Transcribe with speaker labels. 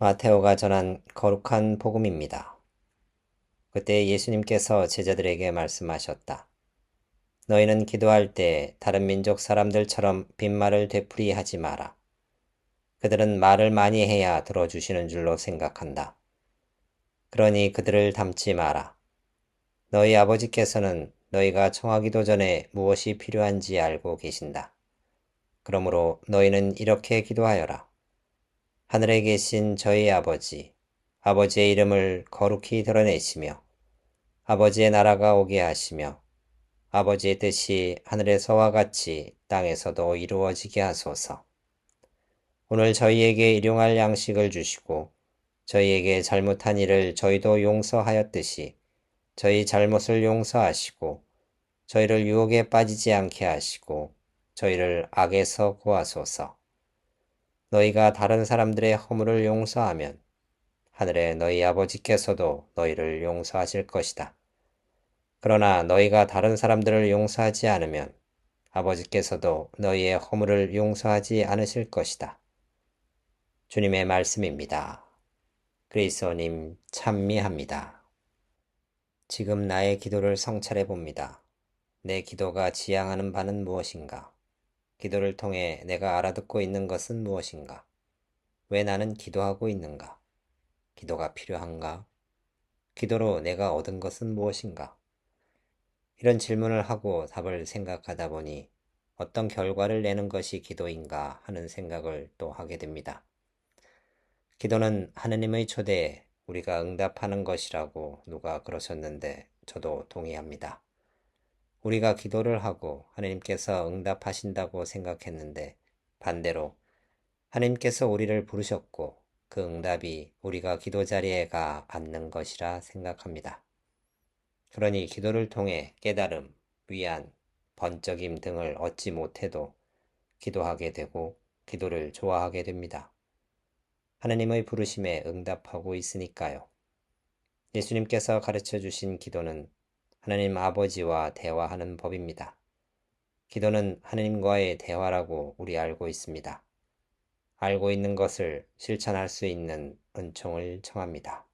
Speaker 1: 마테오가 전한 거룩한 복음입니다. 그때 예수님께서 제자들에게 말씀하셨다. 너희는 기도할 때 다른 민족 사람들처럼 빈말을 되풀이하지 마라. 그들은 말을 많이 해야 들어주시는 줄로 생각한다. 그러니 그들을 닮지 마라. 너희 아버지께서는 너희가 청하기도 전에 무엇이 필요한지 알고 계신다. 그러므로 너희는 이렇게 기도하여라. 하늘에 계신 저희 아버지, 아버지의 이름을 거룩히 드러내시며, 아버지의 나라가 오게 하시며, 아버지의 뜻이 하늘에서와 같이 땅에서도 이루어지게 하소서. 오늘 저희에게 일용할 양식을 주시고, 저희에게 잘못한 일을 저희도 용서하였듯이, 저희 잘못을 용서하시고, 저희를 유혹에 빠지지 않게 하시고, 저희를 악에서 구하소서. 너희가 다른 사람들의 허물을 용서하면 하늘의 너희 아버지께서도 너희를 용서하실 것이다. 그러나 너희가 다른 사람들을 용서하지 않으면 아버지께서도 너희의 허물을 용서하지 않으실 것이다. 주님의 말씀입니다. 그리스도님 찬미합니다. 지금 나의 기도를 성찰해 봅니다. 내 기도가 지향하는 바는 무엇인가? 기도를 통해 내가 알아듣고 있는 것은 무엇인가? 왜 나는 기도하고 있는가? 기도가 필요한가? 기도로 내가 얻은 것은 무엇인가? 이런 질문을 하고 답을 생각하다 보니 어떤 결과를 내는 것이 기도인가 하는 생각을 또 하게 됩니다. 기도는 하느님의 초대에 우리가 응답하는 것이라고 누가 그러셨는데 저도 동의합니다. 우리가 기도를 하고 하나님께서 응답하신다고 생각했는데 반대로 하나님께서 우리를 부르셨고 그 응답이 우리가 기도 자리에 가 앉는 것이라 생각합니다. 그러니 기도를 통해 깨달음, 위안, 번쩍임 등을 얻지 못해도 기도하게 되고 기도를 좋아하게 됩니다. 하나님의 부르심에 응답하고 있으니까요. 예수님께서 가르쳐 주신 기도는 하나님 아버지와 대화하는 법입니다. 기도는 하나님과의 대화라고 우리 알고 있습니다. 알고 있는 것을 실천할 수 있는 은총을 청합니다.